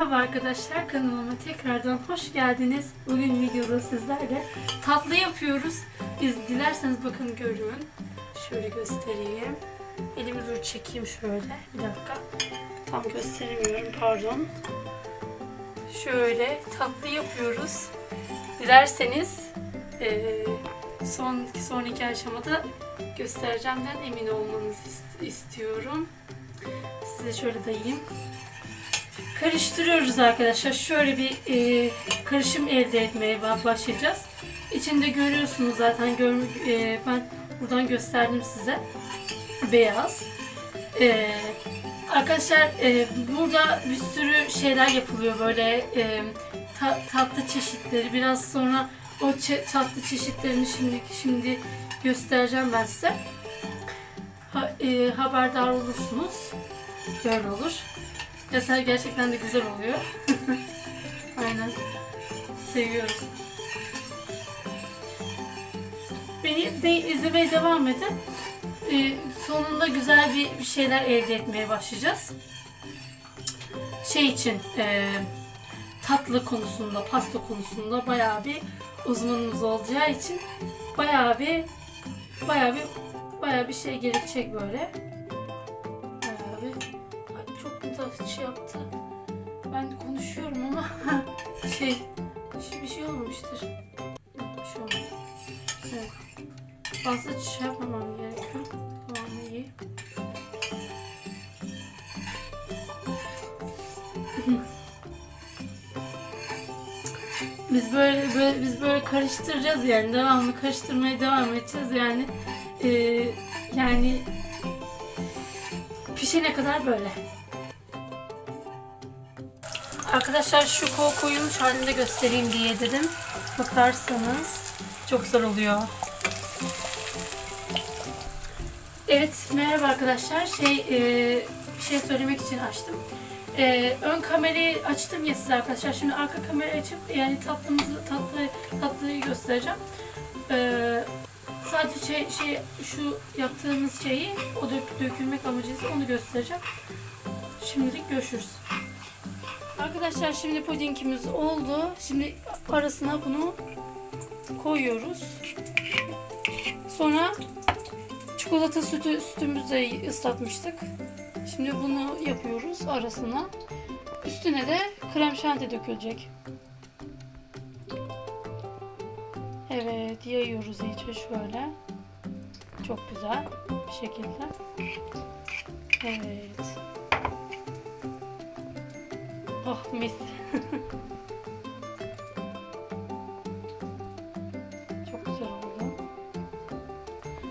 Merhaba arkadaşlar kanalıma tekrardan hoş geldiniz. Bugün videoda sizlerle tatlı yapıyoruz. Biz dilerseniz bakın görün. Şöyle göstereyim. Elimi dur çekeyim şöyle. Bir dakika. Tam gösteremiyorum pardon. Şöyle tatlı yapıyoruz. Dilerseniz eee son sonraki aşamada göstereceğimden emin olmanızı ist- istiyorum. Size şöyle dayayım. Karıştırıyoruz arkadaşlar. Şöyle bir e, karışım elde etmeye ba- başlayacağız. İçinde görüyorsunuz zaten. Gör, e, ben buradan gösterdim size. Beyaz. E, arkadaşlar e, burada bir sürü şeyler yapılıyor böyle e, ta- tatlı çeşitleri. Biraz sonra o tatlı çeşitlerini şimdi şimdi göstereceğim ben size. Ha- e, haberdar olursunuz. Böyle olur. Eser gerçekten de güzel oluyor. Aynen. Seviyorum. Beni de izlemeye devam edin. Ee, sonunda güzel bir, bir şeyler elde etmeye başlayacağız. Şey için e, tatlı konusunda, pasta konusunda bayağı bir uzmanımız olacağı için bayağı bir bayağı bir bayağı bir şey gerekecek böyle. Da şey yaptı. Ben konuşuyorum ama şey, bir şey olmamıştır. Bir şey olmadı. Evet. Fazla şey yapmamam gerekiyor. Tamam iyi. biz böyle, böyle biz böyle karıştıracağız yani devamlı karıştırmaya devam edeceğiz yani Ee, yani pişene kadar böyle. Arkadaşlar şu ko koyulmuş halinde göstereyim diye dedim. Bakarsanız çok güzel oluyor. Evet merhaba arkadaşlar. Şey e, bir şey söylemek için açtım. E, ön kamerayı açtım ya size arkadaşlar. Şimdi arka kamerayı açıp yani tatlımızı tatlı tatlıyı göstereceğim. E, sadece şey, şey şu yaptığımız şeyi o dök, dökülmek amacıyla onu göstereceğim. Şimdilik görüşürüz. Arkadaşlar şimdi pudingimiz oldu. Şimdi arasına bunu koyuyoruz. Sonra çikolata sütü sütümüzü ıslatmıştık. Şimdi bunu yapıyoruz arasına. Üstüne de krem şanti dökülecek. Evet yayıyoruz iyice şöyle. Çok güzel bir şekilde. Evet. Oh mis. çok güzel oldu.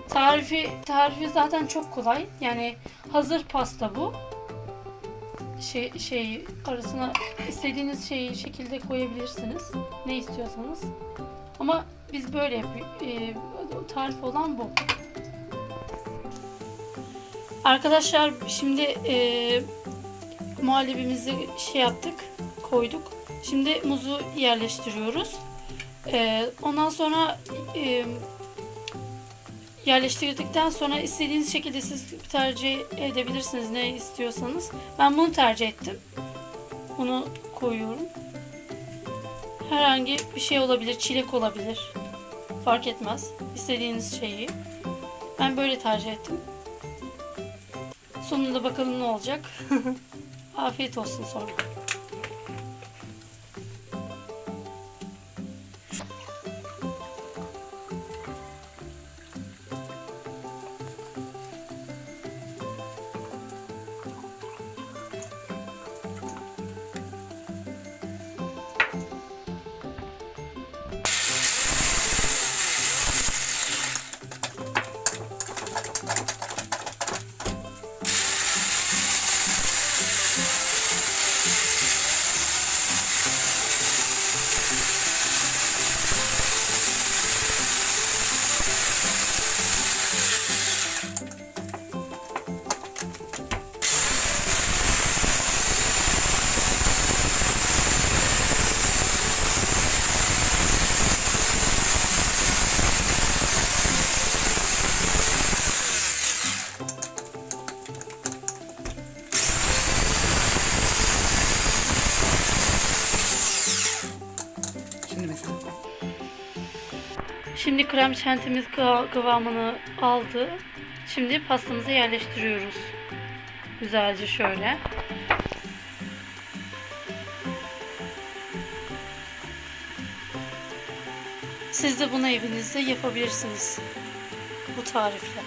Tarifi tarifi zaten çok kolay. Yani hazır pasta bu. Şey şey arasına istediğiniz şeyi şekilde koyabilirsiniz. Ne istiyorsanız. Ama biz böyle yapıyoruz. Ee, tarif olan bu. Arkadaşlar şimdi e, muhallebimizi şey yaptık, koyduk. Şimdi muzu yerleştiriyoruz. Ee, ondan sonra e, yerleştirdikten sonra istediğiniz şekilde siz tercih edebilirsiniz ne istiyorsanız. Ben bunu tercih ettim. Bunu koyuyorum. Herhangi bir şey olabilir, çilek olabilir. Fark etmez. İstediğiniz şeyi. Ben böyle tercih ettim. Sonunda bakalım ne olacak. Afiyet olsun sonra. Şimdi krem şantimiz kıva- kıvamını aldı. Şimdi pastamızı yerleştiriyoruz. Güzelce şöyle. Siz de bunu evinizde yapabilirsiniz. Bu tarifle.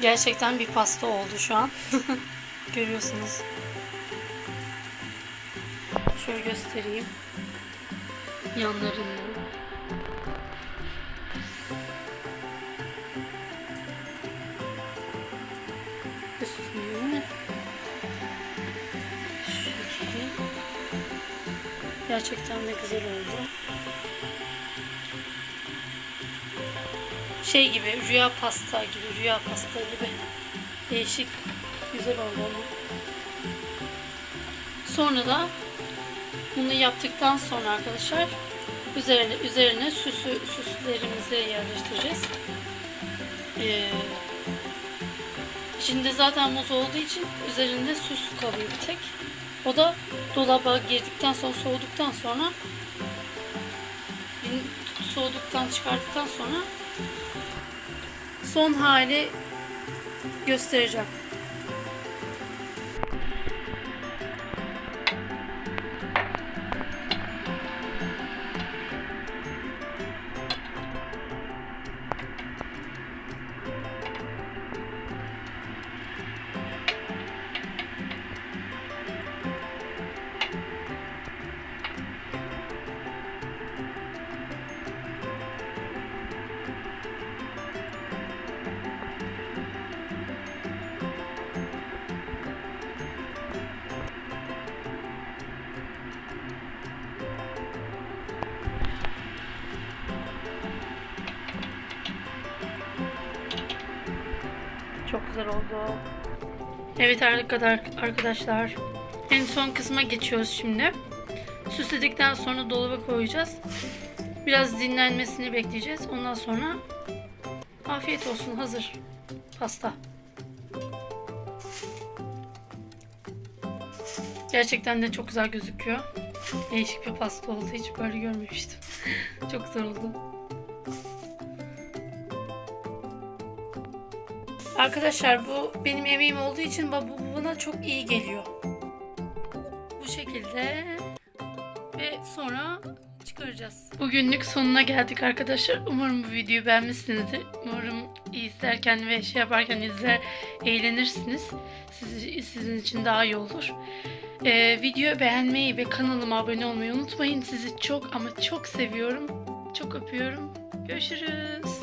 Gerçekten bir pasta oldu şu an. Görüyorsunuz. Şöyle göstereyim. Yanlarını. Üstünü. Şöyle. Gerçekten de güzel oldu. Şey gibi, rüya pasta gibi, rüya pasta gibi. Değişik, güzel oldu. Sonra da bunu yaptıktan sonra arkadaşlar üzerine üzerine süsü süslerimizi yerleştireceğiz. Ee, içinde zaten muz olduğu için üzerinde süs kalıyor bir tek. O da dolaba girdikten sonra soğuduktan sonra soğuduktan çıkardıktan sonra son hali göstereceğim. Çok güzel oldu. Evet arkadaşlar. En son kısma geçiyoruz şimdi. Süsledikten sonra dolaba koyacağız. Biraz dinlenmesini bekleyeceğiz. Ondan sonra afiyet olsun hazır pasta. Gerçekten de çok güzel gözüküyor. Değişik bir pasta oldu. Hiç böyle görmemiştim. çok güzel oldu. Arkadaşlar bu benim emeğim olduğu için bu bana çok iyi geliyor. Bu şekilde ve sonra çıkaracağız. Bugünlük sonuna geldik arkadaşlar. Umarım bu videoyu beğenmişsinizdir. Umarım izlerken ve şey yaparken izler eğlenirsiniz. Siz, sizin için daha iyi olur. Ee, videoyu beğenmeyi ve kanalıma abone olmayı unutmayın. Sizi çok ama çok seviyorum. Çok öpüyorum. Görüşürüz.